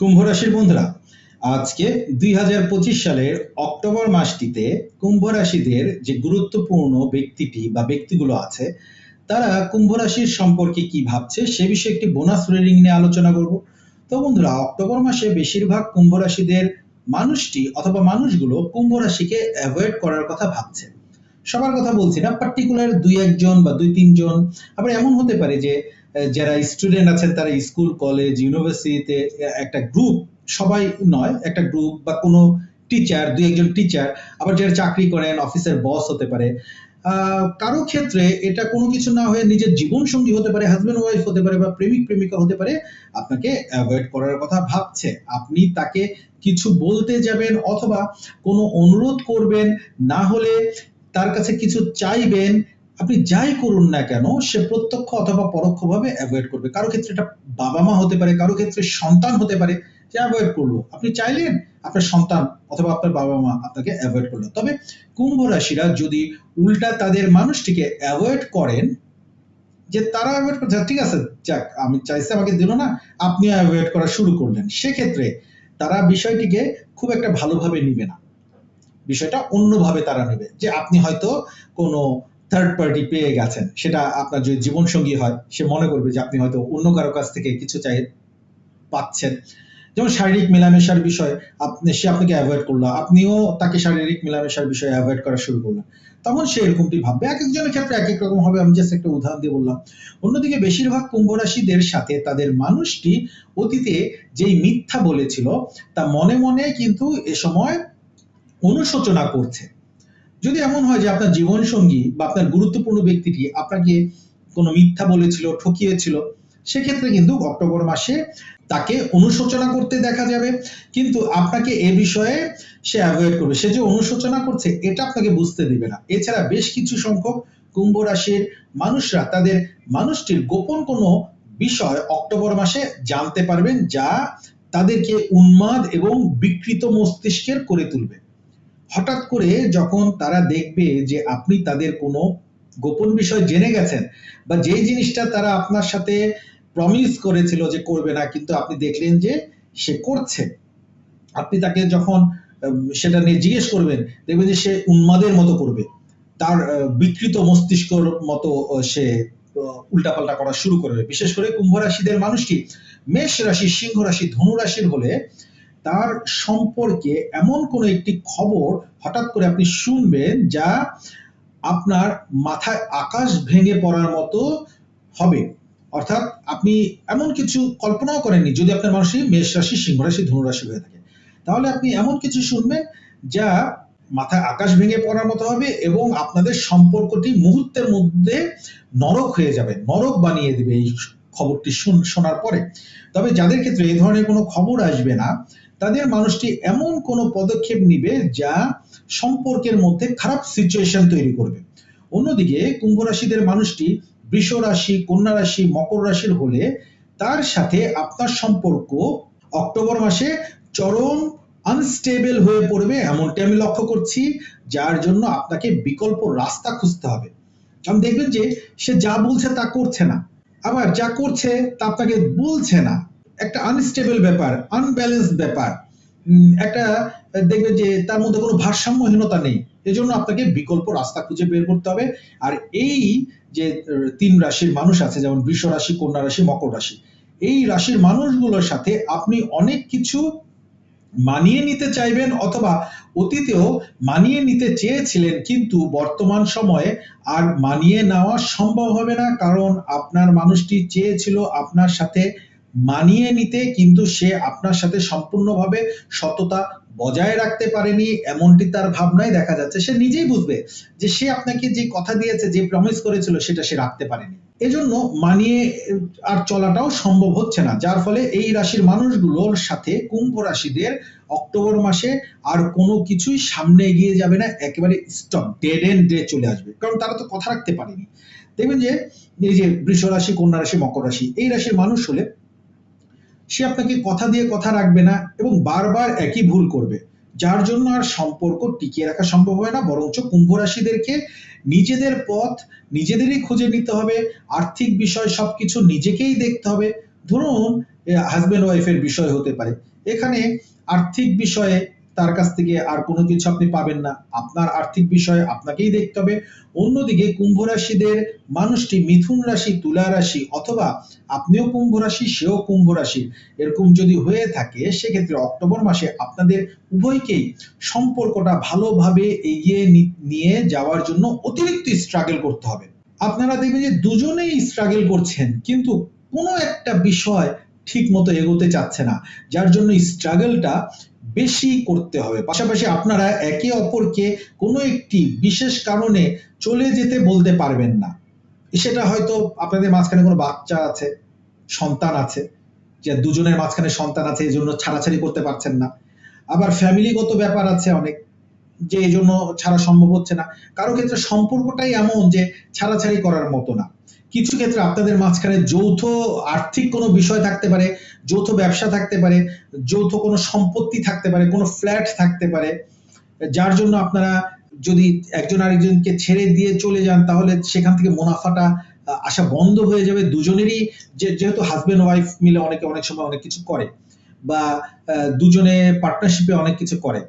কুম্ভ রাশির বন্ধুরা, আজকে দুই সালের অক্টোবর মাসটিতে কুম্ভ রাশিদের যে গুরুত্বপূর্ণ ব্যক্তিটি বা ব্যক্তিগুলো আছে, তারা কুম্ভ রাশির সম্পর্কে কি ভাবছে সে বিষয়ে একটি বোনাস রিডিং নিয়ে আলোচনা করব। তো বন্ধুরা, অক্টোবর মাসে বেশিরভাগ কুম্ভ রাশিদের মানুষটি অথবা মানুষগুলো কুম্ভ রাশিকে অ্যাভয়েড করার কথা ভাবছে। সবার কথা বলছি না পার্টিকুলার দুই একজন বা দুই তিনজন। আবার এমন হতে পারে যে যারা স্টুডেন্ট আছেন, তারা স্কুল কলেজ ইউনিভার্সিটিতে একটা গ্রুপ সবাই নয়, একটা গ্রুপ বা কোনো টিচার দুই একজন টিচার আবার যারা চাকরি করেন অফিসের বস হতে পারে। কারও ক্ষেত্রে এটা কোনো কিছু না হয়ে নিজের জীবন সঙ্গী হতে পারে হাজব্যান্ড ওয়াইফ হতে পারে বা প্রেমিক, প্রেমিকা হতে পারে, আপনাকে অ্যাভয়েড করার কথা ভাবছে। আপনি তাকে কিছু বলতে যাবেন অথবা কোনো অনুরোধ করবেন, না হলে তার কাছে কিছু চাইবেন আপনি যাই করুন না কেন, সে প্রত্যক্ষ অথবা পরোক্ষভাবে অ্যাভয়েড করবে। কারও ক্ষেত্রে এটা বাবা মা হতে পারে, কারও ক্ষেত্রে সন্তান হতে পারে যে অ্যাভয়েড করল। আপনি চাইলেন আপনার সন্তান অথবা আপনার বাবা মা আপনাকে অ্যাভয়েড করল। তবে কুম্ভ রাশিরা যদি উল্টা তাদের মানুষটিকে অ্যাভয়েড করেন, যে তারা অ্যাভয়েড করছে ঠিক আছে, যাক, আমি চাইছি, আমাকে দিল না আপনিও অ্যাভয়েড করা শুরু করলেন। সেক্ষেত্রে তারা বিষয়টিকে খুব একটা ভালোভাবে নিবে না। বিষয়টা অন্যভাবে তারা নেবে। যে আপনি হয়তো কোনো থার্ড পার্টি পেয়ে গেছেন, সেটা আপনার যদি জীবন সঙ্গী হয়, সে মনে করবে যে আপনি হয়তো অন্য কারও কাছ থেকে কিছু চাই পাচ্ছেন। যেমন শারীরিক মেলামেশার বিষয়ে, আপনি, সে আপনাকে অ্যাভয়েড করল, আপনিও তাকে শারীরিক মেলামেশার বিষয়ে অ্যাভয়েড করা শুরু করলেন। তখন সে এরকমটি ভাববে। এক একজনের ক্ষেত্রে এক এক রকম হবে, আমি জাস্ট একটা উদাহরণ দিয়ে বললাম। অন্যদিকে বেশিরভাগ কুম্ভ রাশিদের সাথে তাদের মানুষটি অতীতে যেই মিথ্যা বলেছিল, তা মনে মনে কিন্তু এ সময় অনুশোচনা করছে। যদি এমন হয় যে আপনার জীবন সঙ্গী বা আপনার গুরুত্বপূর্ণ ব্যক্তিটি আপনাকে কোনো মিথ্যা বলেছিল, ঠকিয়েছিল, সেক্ষেত্রে কিন্তু অক্টোবর মাসে তাকে অনুশোচনা করতে দেখা যাবে। কিন্তু আপনাকে এ বিষয়ে সে অ্যাভয়েড করবে। সে যে অনুশোচনা করছে, এটা আপনাকে বুঝতে দিবে না। এছাড়া বেশ কিছু সংখ্যক কুম্ভ রাশির মানুষরা তাদের মানুষটির গোপন কোনো বিষয় অক্টোবর মাসে জানতে পারবেন, যা তাদেরকে উন্মাদ এবং বিকৃত মস্তিষ্কের করে তুলবে। হঠাৎ করে যখন তারা দেখবে যে আপনি তাদের কোনো গোপন বিষয় জেনে গেছেন বা যে জিনিসটা তারা আপনার সাথে প্রমিস করেছিল যে করবে না, কিন্তু আপনি দেখলেন যে সে করছে। আপনি তাকে যখন সেটা নিয়ে জিজ্ঞেস করবেন, দেখবেন যে সে উন্মাদের মতো করবে। তার বিকৃত মস্তিষ্কর মতো সে উল্টাপাল্টা করা শুরু করবে। বিশেষ করে কুম্ভ রাশিদের মানুষটি মেষ রাশি, সিংহ রাশি, ধনু রাশির হলে তার সম্পর্কে এমন কোন একটি খবর হঠাৎ করে আপনি শুনবেন যা আপনার মাথায় আকাশ ভেঙে পড়ার মতো হবে। অর্থাৎ আপনি এমন কিছু কল্পনাও করেননি, যদি আপনার মানুষই মেষ রাশি, সিংহ রাশি, ধনু রাশি হয়ে থাকে। তাহলে আপনি এমন কিছু শুনবেন যা মাথায় আকাশ ভেঙে পড়ার মতো হবে এবং আপনাদের সম্পর্কটি মুহূর্তের মধ্যে নরক হয়ে যাবে, নরক বানিয়ে দিবে এই খবরটি শুন- শোনার পরে। তবে যাদের ক্ষেত্রে এই ধরনের কোনো খবর আসবে না তাদের মানুষটি এমন কোনো পদক্ষেপ নিবে যা সম্পর্কের মধ্যে খারাপ সিচুয়েশন তৈরি করবে। অন্যদিকে কুম্ভ রাশিদের মানুষটি বৃষ রাশি, কন্যা রাশি, মকর রাশির হলে তার সাথে আপনার সম্পর্ক অক্টোবর মাসে চরম আনস্টেবল হয়ে পড়বে এমনটি আমি লক্ষ্য করছি, যার জন্য আপনাকে বিকল্প রাস্তা খুঁজতে হবে। কারণ দেখবেন যে সে যা বলছে তা করছে না। আবার যা করছে তা আপনাকে বলছে না। একটা আনস্টেবল ব্যাপার আনব্যালেন্স ব্যাপার। একটা দেখবেন যে তার মধ্যে কোনো ভারসাম্যহীনতা নেই। এজন্য আপনাকে বিকল্প রাস্তা খুঁজে বের করতে হবে। আর এই যে তিন রাশির মানুষ আছে, যেমন বৃষ রাশি, কন্যা রাশি, মকর রাশি, এই রাশির মানুষগুলোর সাথে আপনি অনেক কিছু মানিয়ে নিতে চাইবেন অথবা অতীতেও মানিয়ে নিতে চেয়েছিলেন, কিন্তু বর্তমান সময়ে আর মানিয়ে নেওয়া সম্ভব হবে না, কারণ আপনার মানুষটি চেয়েছিল আপনার সাথে মানিয়ে নিতে কিন্তু সে আপনার সাথে সম্পূর্ণভাবে সততা বজায় রাখতে পারেনি, এমনটি তার ভাবনায় দেখা যাচ্ছে। সে নিজেই বুঝবে যে সে আপনাকে যে কথা দিয়েছে, যে প্রমিস করেছিল, সেটা সে রাখতে পারেনি। এজন্য মানিয়ে আর চলাটাও সম্ভব হচ্ছে না। যার ফলে এই রাশির মানুষগুলোর সাথে কুম্ভ রাশিদের অক্টোবর মাসে আর কোনো কিছুই সামনে এগিয়ে যাবে না, একেবারে স্টপ ডেড এন্ড ডে চলে আসবে। কারণ তারা তো কথা রাখতে পারেনি। দেখবেন যে এই যে বৃষ রাশি কন্যা রাশি, মকর রাশি, এই রাশির মানুষ হলে সে আপনাকে কথা দিয়ে কথা রাখবে না এবং বারবার একই ভুল করবে। যার জন্য আর সম্পর্ক টিকিয়ে রাখা সম্ভব হয় না, বরঞ্চ কুম্ভ রাশিদেরকে নিজেদের পথ নিজেদেরই খুঁজে নিতে হবে, আর্থিক বিষয় সবকিছু নিজেকেই দেখতে হবে। ধরুন হাজবেন্ড ওয়াইফের বিষয় হতে পারে। এখানে আর্থিক বিষয়ে তার কাছ থেকে আর কোনো কিছু আপনি পাবেন না। আপনার আর্থিক বিষয় আপনাকেই দেখতে হবে। অন্যদিকে কুম্ভ রাশিদের মানুষটি মিথুন রাশি, তুলা রাশি অথবা আপনিও কুম্ভ রাশি, সেও কুম্ভ রাশি। এরকম যদি হয়ে থাকে, সেক্ষেত্রে অক্টোবর মাসে আপনাদের উভয়কেই সম্পর্কটা ভালোভাবে এগিয়ে নিয়ে যাওয়ার জন্য অতিরিক্ত স্ট্রাগল করতে হবে। আপনারা দেখবেন যে দুজনেই স্ট্রাগল করছেন, কিন্তু কোনো একটা বিষয় ঠিক মতো এগোতে চাচ্ছে না। যার জন্য স্ট্রাগলটা বেশি করতে হবে। পাশাপাশি আপনারা একে অপরকে কোনো একটি বিশেষ কারণে চলে যেতে বলতে পারবেন না। সেটা হয়তো আপনাদের মাঝখানে কোনো বাচ্চা আছে, সন্তান আছে, যে দুজনের মাঝখানে সন্তান আছে এই জন্য ছাড়াছাড়ি করতে পারছেন না। আবার ফ্যামিলিগত ব্যাপার আছে অনেক। যে এই জন্য ছাড়া সম্ভব হচ্ছে না। কারও ক্ষেত্রে সম্পর্কটাই এমন যে ছাড়াছাড়ি করার মতো না। কিছু ক্ষেত্রে আপনাদের মাঝখানে যৌথ আর্থিক কোনো বিষয় থাকতে পারে, যৌথ ব্যবসা থাকতে পারে, যৌথ কোনো সম্পত্তি থাকতে পারে, কোনো ফ্ল্যাট থাকতে পারে। যার জন্য আপনারা যদি একজন আরেকজনকে ছেড়ে দিয়ে চলে যান, তাহলে সেখান থেকে মুনাফাটা আসা বন্ধ হয়ে যাবে। দুজনেরই যেহেতু হাজবেন্ড ওয়াইফ মিলে অনেকে অনেক সময় অনেক কিছু করে বা দুজনে পার্টনারশিপে অনেক কিছু করে।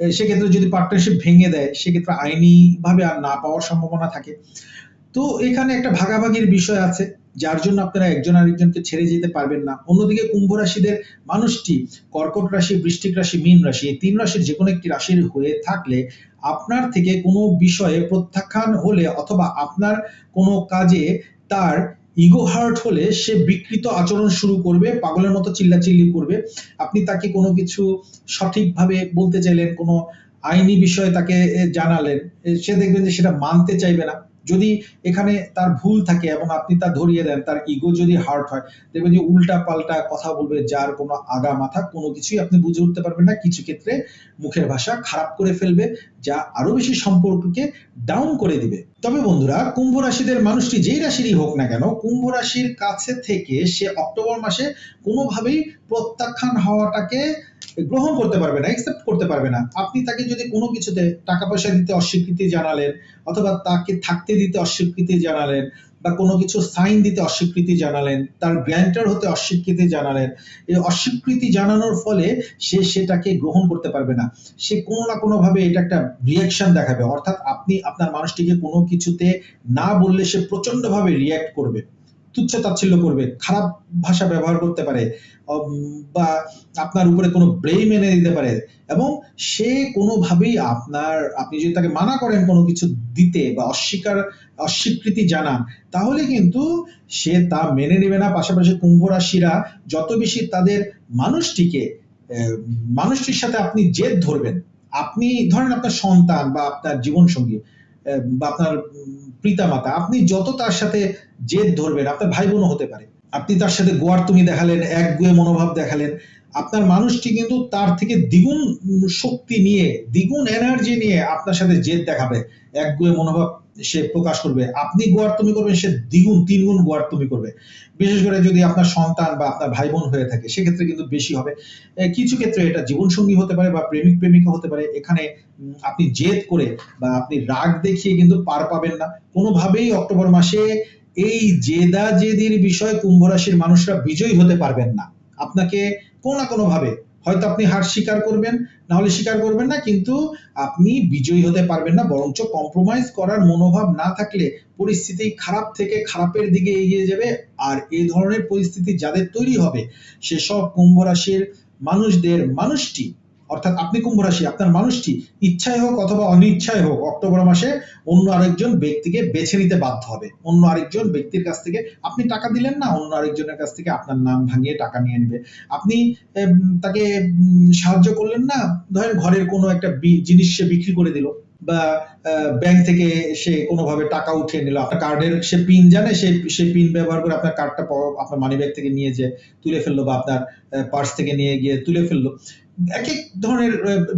সেক্ষেত্রে যদি পার্টনারশিপ ভেঙে দেয়, সেক্ষেত্রে আইনি ভাবে আর না পাওয়ার সম্ভাবনা থাকে। তো এখানে একটা ভাগাভাগির বিষয় আছে, যার জন্য আপনারা একজন আরেকজনকে ছেড়ে যেতে পারবেন না। অন্যদিকে কুম্ভ রাশিদের মানুষটি কর্কট রাশি বৃষ্টিক রাশি, মীন রাশি, এই তিন রাশির যে কোনো একটি রাশির হয়ে থাকলে আপনার থেকে কোনো বিষয়ে প্রত্যাখ্যান হলে অথবা আপনার কোনো কাজে তার ইগো হার্ট হলে সে বিকৃত আচরণ শুরু করবে, পাগলের মতো চিল্লাচিল্লি করবে। আপনি তাকে কোনো কিছু সঠিকভাবে বলতে চাইলেন, কোনো আইনি বিষয়ে তাকে জানালেন সে দেখবেন যে সেটা মানতে চাইবে না। যদি এখানে তার ভুল থাকে এবং আপনি তা ধরিয়ে দেন, তার ইগো যদি হার্ট হয়, দেখবেন যে উল্টা পাল্টা কথা বলবে, যার কোনো আগা মাথা কোনো কিছুই আপনি বুঝে উঠতে পারবেন না। কিছু ক্ষেত্রে মুখের ভাষা খারাপ করে ফেলবে, যা আরও বেশি সম্পর্ককে ডাউন করে দিবে। তবে বন্ধুরা, কুম্ভ রাশিদের মানুষটি যেই রাশিরই হোক না কেন, কুম্ভ রাশির কাছে থেকে সে অক্টোবর মাসে কোনোভাবেই প্রত্যাখ্যান হওয়াটাকে গ্রহণ করতে পারবে না একসেপ্ট করতে পারবে না। আপনি তাকে যদি কোনো কিছুতে টাকা পয়সা দিতে অস্বীকৃতি জানালেন, অথবা তাকে থাকতে দিতে অস্বীকৃতি জানালেন, বা কোনো কিছু সাইন দিতে অস্বীকৃতি জানালেন, তার গ্র্যান্টার হতে অস্বীকৃতি জানালেন, এই অস্বীকৃতি জানানোর ফলে সে সেটাকে গ্রহণ করতে পারবে না। সে কোনো না কোনো ভাবে এটা একটা রিয়াকশন দেখাবে। অর্থাৎ আপনি আপনার মানুষটিকে কোনো কিছুতে না বললে সে প্রচণ্ড ভাবে রিয়াক্ট করবে। তুচ্ছ তাচ্ছিল্য করবে, খারাপ ভাষা ব্যবহার করতে পারে বা আপনার উপরে কোনো ব্লেম এনে দিতে পারে এবং সে কোনোভাবেই আপনার, আপনি যদি তাকে মানা করেন কোনো কিছু দিতে বা অস্বীকার, অস্বীকৃতি জানান, তাহলে কিন্তু সে তা মেনে নেবে না। পাশাপাশি কুম্ভ রাশিরা যত বেশি তাদের মানুষটিকে মানুষটির সাথে আপনি জেদ ধরবেন, আপনি ধরেন আপনার সন্তান বা আপনার জীবনসঙ্গী বা আপনার পিতামাতা, আপনি যত তার সাথে জেদ ধরবেন, আপনার ভাই বোনও হতে পারে। আপনি তার সাথে গোয়ার তুমি দেখালেন এক গুয়ে মনোভাব দেখালেন আপনার মানুষটি কিন্তু তার থেকে দ্বিগুণ শক্তি নিয়ে, দ্বিগুণ এনার্জি নিয়ে আপনার সাথে জেদ দেখাবে। এক গুয়ে মনোভাব সে প্রকাশ করবে। আপনি গোয়ার তুমি করবেন, সে দ্বিগুণ, তিনগুণ গোয়ার তুমি করবে। বিশেষ করে যদি আপনার সন্তান বা আপনার ভাই বোন হয়ে থাকে, সেক্ষেত্রে কিন্তু বেশি হবে। কিছু ক্ষেত্রে এটা জীবনসঙ্গী হতে পারে বা প্রেমিক, প্রেমিকা হতে পারে। এখানে আপনি জেদ করে বা আপনি রাগ দেখিয়ে কিন্তু পার পাবেন না। কোনোভাবেই অক্টোবর মাসে এই জেদা জেদির বিষয় কুম্ভ রাশির মানুষরা বিজয়ী হতে পারবেন না। আপনাকে কোনো না কোনোভাবে। হয়তো আপনি হার স্বীকার করবেন, না হলে স্বীকার করবেন না, কিন্তু আপনি বিজয়ী হতে পারবেন না, বরঞ্চ কম্প্রোমাইজ করার মনোভাব না থাকলে পরিস্থিতি খারাপ থেকে খারাপের দিকে এগিয়ে যাবে। আর এই ধরনের পরিস্থিতি যাদের তৈরি হবে, সেসব কুম্ভ রাশির মানুষদের মানুষটি অর্থাৎ আপনি কুম্ভ রাশি, আপনার মানুষটি ইচ্ছায় হোক অথবা অনিচ্ছায় হোক, অক্টোবর মাসে অন্য আরেকজন ব্যক্তিকে বেছে নিতে বাধ্য হবে। অন্য আরেকজন ব্যক্তির কাছ থেকে আপনি টাকা দিলেন না, অন্য আরেকজনের কাছ থেকে আপনার নাম ভাঙিয়ে টাকা নিয়ে নেবে। আপনি তাকে সাহায্য করলেন না, ধরেন ঘরের কোনো একটা জিনিস সে বিক্রি করে দিল বা ব্যাংক থেকে সে কোনোভাবে টাকা উঠিয়ে নিল। আপনার কার্ডের সে পিন জানে, সে সে পিন ব্যবহার করে আপনার কার্ডটা আপনার মানি ব্যাগ থেকে নিয়ে যে তুলে ফেলল বা আপনার পার্স থেকে নিয়ে গিয়ে তুলে ফেলল। এক এক ধরনের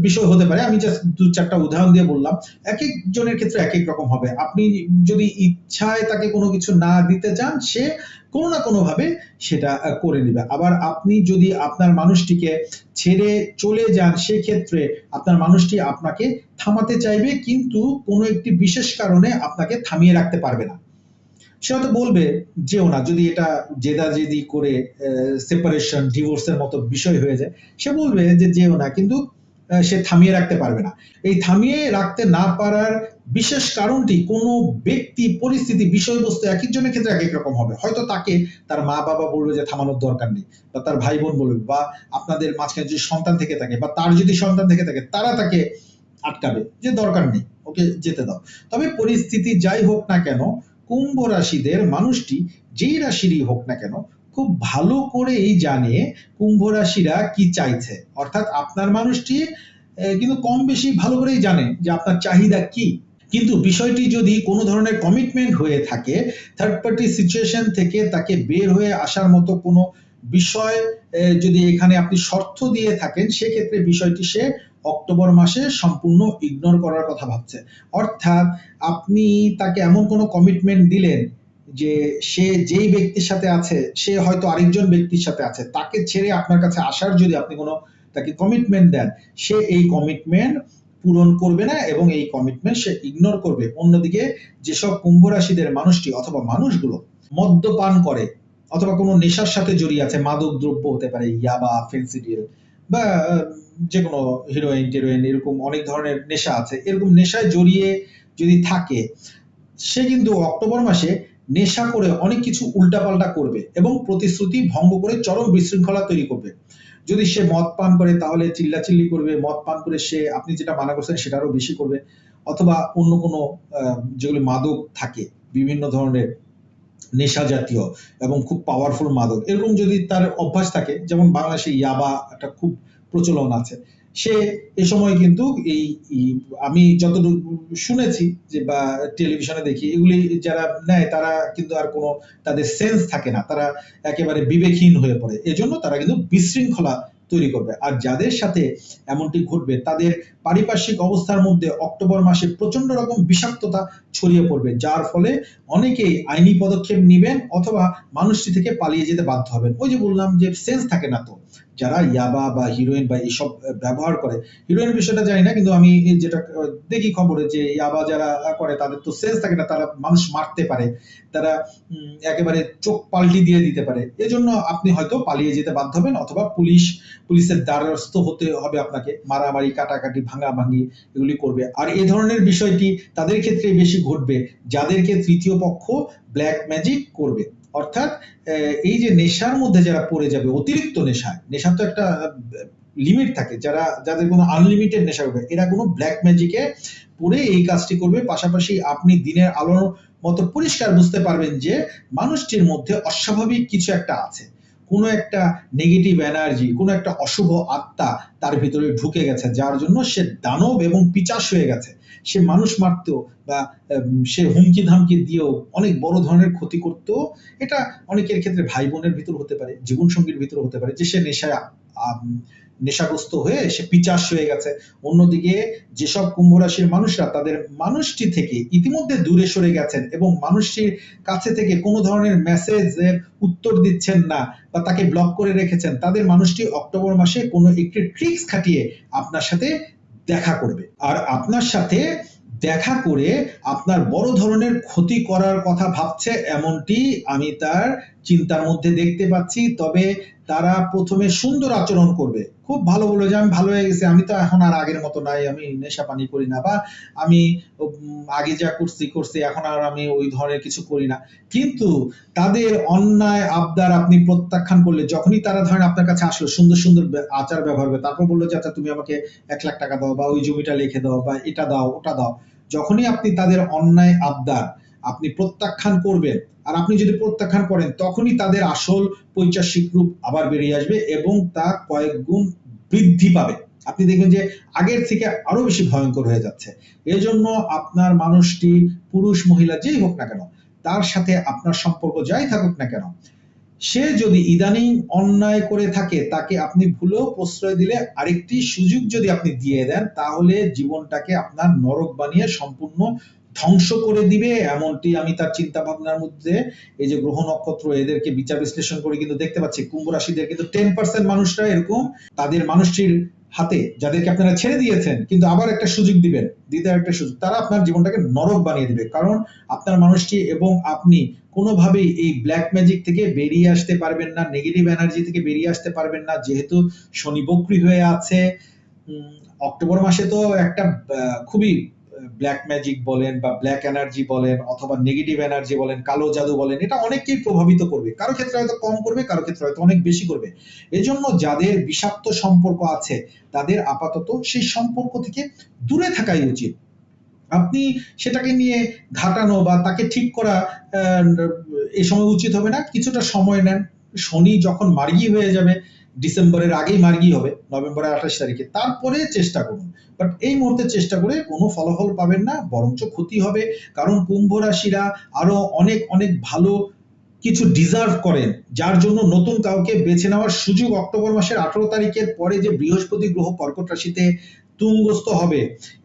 বিষয় হতে পারে। আমি জাস্ট দু চারটা উদাহরণ দিয়ে বললাম। এক এক জনের ক্ষেত্রে এক এক রকম হবে। আপনি যদি ইচ্ছায় তাকে কোনো কিছু না দিতে চান, সে কোনো না কোনো ভাবে সেটা করে নেবে। আবার আপনি যদি আপনার মানুষটিকে ছেড়ে চলে যান, সেক্ষেত্রে আপনার মানুষটি আপনাকে থামাতে চাইবে, কিন্তু কোনো একটি বিশেষ কারণে আপনাকে থামিয়ে রাখতে পারবে না। সে হয়তো বলবে, যেও না। যদি এটা জেদাজেদি করে সেপারেশন ডিভোর্সের মতো বিষয় হয়ে যায়, সে বলবে যে যেও না, কিন্তু সে থামিয়ে রাখতে পারবে না। এই থামিয়ে রাখতে না পারার বিশেষ কারণটি কোনো ব্যক্তি, পরিস্থিতি, বিষয়বস্তু এক একজনের ক্ষেত্রে এক এক রকম হবে। হয়তো তাকে তার মা বাবা বলবে যে থামানোর দরকার নেই, বা তার ভাই বোন বলবে, বা আপনাদের মাঝখানে যদি সন্তান থেকে থাকে, বা তার যদি সন্তান থেকে থাকে, তারা তাকে আটকাবে, যে দরকার নেই, ওকে যেতে দাও। তবে পরিস্থিতি যাই হোক না কেন কুম্ভ রাশিদের মানুষটি যেই রাশিরই হোক না কেন, খুব ভালো করেই জানে কুম্ভ রাশিরা কি চাইছে। অর্থাৎ আপনার মানুষটি কিন্তু কম বেশি ভালো করেই জানে যে আপনার চাহিদা কি। কিন্তু বিষয়টি যদি কোনো ধরনের কমিটমেন্ট হয়ে থাকে থার্ড পার্টি সিচুয়েশন থেকে তাকে বের হয়ে আসার মতো কোনো বিষয় যদি এখানে আপনি শর্ত দিয়ে থাকেন, সেক্ষেত্রে বিষয়টি সে অক্টোবর মাসে সম্পূর্ণ ইগনোর করার কথা ভাবছে। অর্থাৎ আপনি তাকে এমন কোনো কমিটমেন্ট দিলেন যে সে যেই ব্যক্তির সাথে আছে, সে হয়তো আরেকজন ব্যক্তির সাথে আছে, তাকে ছেড়ে আপনার কাছে আসার যদি আপনি কোনো তাকে কমিটমেন্ট দেন, সে এই কমিটমেন্ট পূরণ করবে না এবং এই কমিটমেন্ট সে ইগনোর করবে। অন্যদিকে যেসব কুম্ভ রাশিদের মানুষটি অথবা মানুষগুলো মদ্যপান করে, অথবা কোনো নেশার সাথে জড়িয়ে আছে মাদক দ্রব্য হতে পারে, ইয়াবা ফেন্সিডিল বা যে কোনো হিরোইন টিরোইন, এরকম অনেক ধরনের নেশা আছে। এরকম নেশায় জড়িয়ে যদি থাকে, সে কিন্তু অক্টোবর মাসে নেশা করে অনেক কিছু উল্টাপাল্টা করবে এবং প্রতিশ্রুতি ভঙ্গ করে চরম বিশৃঙ্খলা তৈরি করবে। যদি সে মদ পান করে, তাহলে চিল্লাচিল্লি করবে। মদ পান করে সে, আপনি যেটা মানা করছেন সেটারও বেশি করবে। অথবা অন্য কোনো যেগুলি মাদক থাকে, বিভিন্ন ধরনের নেশা জাতীয় এবং খুব পাওয়ারফুল মাদক। এরকম যদি তার অভ্যাস থাকে, যেমন বাংলাদেশে ইয়াবা একটা খুব প্রচলন আছে, সে এ সময় কিন্তু এই আমি যতটুকু শুনেছি যে বা টেলিভিশনে দেখি, এগুলি যারা নেয় তারা কিন্তু আর কোনো তাদের সেন্স থাকে না। তারা একেবারে বিবেকহীন হয়ে পড়ে। এজন্য তারা কিন্তু বিশৃঙ্খলা তৈরি করবে। আর যাদের সাথে এমনটি ঘটবে, তাদের পারিপার্শ্বিক অবস্থার মধ্যে অক্টোবর মাসে প্রচণ্ড রকম বিষাক্ততা ছড়িয়ে পড়বে, যার ফলে অনেকেই আইনি পদক্ষেপ নেবেন অথবা মানুষটি থেকে পালিয়ে যেতে বাধ্য হবেন। ওই যে বললাম যে সেন্স থাকে না তো। যারা ইয়াবা বা হিরোইন বা এইসব ব্যবহার করে, হিরোইনের বিষয়টা জানি না, কিন্তু আমি যেটা দেখি খবরে যে ইয়াবা যারা করে, তাদের তো সেন্স থাকে না, তারা মানুষ মারতে পারে, তারা একেবারে চোখ পাল্টি দিয়ে দিতে পারে। এজন্য আপনি হয়তো পালিয়ে যেতে বাধ্য হবেন অথবা পুলিশ পুলিশের দ্বারস্থ হতে হবে আপনাকে। মারামারি, কাটাকাটি, ভাঙাভাঙি এগুলি করবে। আর এ ধরনের বিষয়টি তাদের ক্ষেত্রে বেশি ঘটবে। যাদেরকে তৃতীয় পক্ষ ব্ল্যাক ম্যাজিক করবে। অর্থাৎ এই যে নেশার মধ্যে যারা পড়ে যাবে, অতিরিক্ত নেশায় নেশা তো একটা লিমিট থাকে, যারা, যাদের কোনো আনলিমিটেড নেশা হবে এরা কোনো ব্ল্যাক ম্যাজিকে পড়ে এই কাজটি করবে। পাশাপাশি আপনি দিনের আলোর মতো পরিষ্কার বুঝতে পারবেন যে মানুষটির মধ্যে অস্বাভাবিক কিছু একটা আছে। কোনো একটা নেগেটিভ এনার্জি কোনো একটা অশুভ আত্মা তার ভিতরে ঢুকে গেছে, যার জন্য সে দানব এবং পিচাস হয়ে গেছে। সে মানুষ মারতেও বা সে হুমকি ধামকি দিয়েও অনেক বড় ধরনের ক্ষতি করতো এটা অনেকের ক্ষেত্রে ভাই বোনের ভিতর হতে পারে জীবন সঙ্গীর ভিতর হতে পারে, যে সে নেশায় নেশাগ্রস্ত হয়ে সে পিচাস হয়ে গেছে। অন্যদিকে যেসব কুম্ভ রাশির মানুষরা, তাদের মানুষটি থেকে ইতিমধ্যে দূরে সরে গেছেন এবং মানুষটির কাছে থেকে কোনো ধরনের মেসেজের উত্তর দিচ্ছেন না বা তাকে ব্লক করে রেখেছেন, তাদের মানুষটি অক্টোবর মাসে কোনো একটি ট্রিক্স খাটিয়ে আপনার সাথে দেখা করবে। আর আপনার সাথে দেখা করে আপনার বড় ধরনের ক্ষতি করার কথা ভাবছে এমনটি আমি তার চিন্তার মধ্যে দেখতে পাচ্ছি। তবে তারা প্রথমে সুন্দর আচরণ করবে। খুব ভালো বলে যে আমি ভালো হয়ে গেছি, আমি তো এখন আর আগের মতো নাই, আমি নেশা পানি করি না, বা আমি আগে যা করছি করছি, এখন আর আমি ওই ধরনের কিছু করি না। কিন্তু তাদের অন্যায়, আবদার আপনি প্রত্যাখ্যান করলে, যখনই তারা ধরেন আপনার কাছে আসলো, সুন্দর সুন্দর আচার ব্যবহার করে তারপর বলল যে আচ্ছা তুমি আমাকে এক লাখ টাকা দাও, বা ওই জমিটা লিখে দাও, বা এটা দাও, ওটা দাও। যখনই আপনি তাদের অন্যায়, আবদার আপনি প্রত্যাখ্যান করবেন। আর আপনি যদি প্রত্যাখ্যান করেন, তখনই তাদের আসল পৈচাসিক রূপ আবার বেরিয়ে আসবে এবং তা কয়েক গুণ বৃদ্ধি পাবে। আপনি দেখবেন যে আগের থেকে আরও বেশি ভয়ঙ্কর হয়ে যাচ্ছে। এজন্য আপনার মানুষটি, পুরুষ, মহিলা, যেই হোক না কেন, তার সাথে আপনার সম্পর্ক যাই থাকুক না কেন, সে যদি ইদানিং অন্যায় করে থাকে, তাকে আপনি ভুলেও প্রশ্রয় দিলে আরেকটি সুযোগ যদি আপনি দিয়ে দেন, তাহলে জীবনটাকে আপনার নরক বানিয়ে সম্পূর্ণ ধ্বংস করে দিবে, এমনটি আমি তার চিন্তা ভাবনার মধ্যে, এই যে গ্রহ নক্ষত্র, এদেরকে বিচার বিশ্লেষণ করে কিন্তু দেখতে পাচ্ছি, কুম্ভ রাশিদের কিন্তু টেন পার্সেন্ট মানুষরা এরকম, তাদের মানুষটির হাতে, যাদেরকে আপনারা ছেড়ে দিয়েছেন, কিন্তু আবার একটা সুযোগ দিবেন দ্বিতীয় একটা সুযোগ, তারা আপনার জীবনটাকে নরক বানিয়ে দিবে, কারণ আপনার মানুষটি এবং আপনি কোনোভাবেই এই ব্ল্যাক ম্যাজিক থেকে বেরিয়ে আসতে পারবেন না নেগেটিভ এনার্জি থেকে বেরিয়ে আসতে পারবেন না, যেহেতু শনি বক্রি হয়ে আছে অক্টোবর মাসে তো একটা খুবই ব্ল্যাক ম্যাজিক বলেন বা ব্ল্যাক এনার্জি বলেন অথবা নেগেটিভ এনার্জি বলেন, কালো জাদু বলেন, এটা অনেককেই প্রভাবিত করবে। কারও ক্ষেত্রে হয়তো কম করবে, কারও ক্ষেত্রে হয়তো অনেক বেশি করবে। এজন্য যাদের বিষাক্ত সম্পর্ক আছে, তাদের আপাতত সেই সম্পর্ক থেকে দূরে থাকাই উচিত। আপনি সেটাকে নিয়ে ঘাটানো বা তাকে ঠিক করা এই সময় উচিত হবে না। কিছুটা সময় নেন। শনি যখন মার্গি হয়ে যাবে ডিসেম্বরের আগেই মার্গী হবে, নভেম্বরের আঠাশ তারিখে। তারপরে চেষ্টা করুন। বাট এই মুহূর্তে চেষ্টা করে কোনো ফলাফল পাবেন না, বরঞ্চ ক্ষতি হবে। কারণ কুম্ভ রাশিরা আরও অনেক অনেক ভালো কিছু ডিজার্ভ করেন, যার জন্য নতুন কাউকে বেছে নেওয়ার সুযোগ অক্টোবর মাসের আঠারো তারিখের পরে যে বৃহস্পতি গ্রহ কর্কট রাশিতে তুঙ্গস্থ হবে,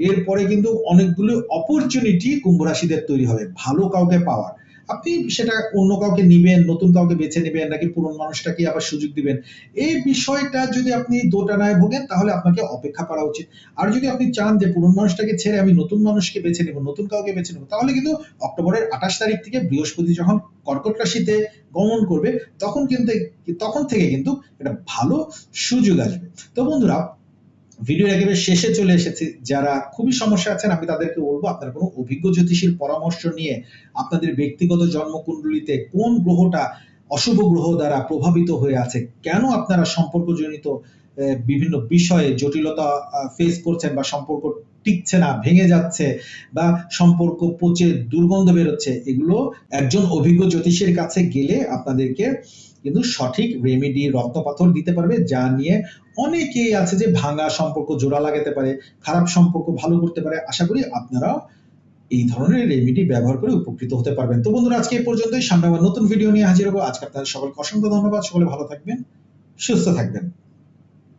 এরপরে কিন্তু অনেকগুলো অপরচুনিটি কুম্ভ রাশিদের তৈরি হবে, ভালো কাউকে পাওয়ার। আপনি সেটা অন্য কাউকে নিবেন, নতুন কাউকে বেছে নেবেন নাকি পুরনো মানুষটাকে আবার সুযোগ দিবেন? এই বিষয়টা যদি আপনি দোটানায় ভোগেন, তাহলে আপনাকে অপেক্ষা করা উচিত। আর যদি আপনি চান যে পুরনো মানুষটাকে ছেড়ে আমি নতুন মানুষকে বেছে নেব, নতুন কাউকে বেছে নেব, তাহলে কিন্তু অক্টোবরের আঠাশ তারিখ থেকে বৃহস্পতি যখন কর্কট রাশিতে গমন করবে, তখন কিন্তু, তখন থেকে কিন্তু একটা ভালো সুযোগ আসবে। তো বন্ধুরা ভিডিও একেবারে শেষে চলে এসেছি। যারা খুবই সমস্যা আছেন, আমি তাদেরকে বলব, আপনারা কোনো অভিজ্ঞ জ্যোতিষীর পরামর্শ নিয়ে আপনাদের ব্যক্তিগত জন্মকুণ্ডলিতে কোন গ্রহটা অশুভ গ্রহ দ্বারা প্রভাবিত হয়ে আছে, কেন আপনারা সম্পর্কজনিত বিভিন্ন বিষয়ে জটিলতা ফেস করছেন বা সম্পর্ক টিকছে না, ভেঙে যাচ্ছে বা সম্পর্ক পচে দুর্গন্ধ বেরোচ্ছে, এগুলো একজন অভিজ্ঞ জ্যোতিষীর কাছে গেলে আপনাদেরকে কিন্তু সঠিক রেমেডি রত্নপাথর দিতে পারবে, যা নিয়ে অনেকেই আছে যে ভাঙা সম্পর্ক, জোড়া লাগাতে পারে, খারাপ সম্পর্ক ভালো করতে পারে। আশা করি আপনারাও এই ধরনের রেমেডি ব্যবহার করে উপকৃত হতে পারবেন। তো বন্ধুরা, আজকে এই পর্যন্তই। সামনে আবার নতুন ভিডিও নিয়ে হাজির হব। আজকে আপনাদের সকলকে অসংখ্য ধন্যবাদ। সকলে ভালো থাকবেন, সুস্থ থাকবেন।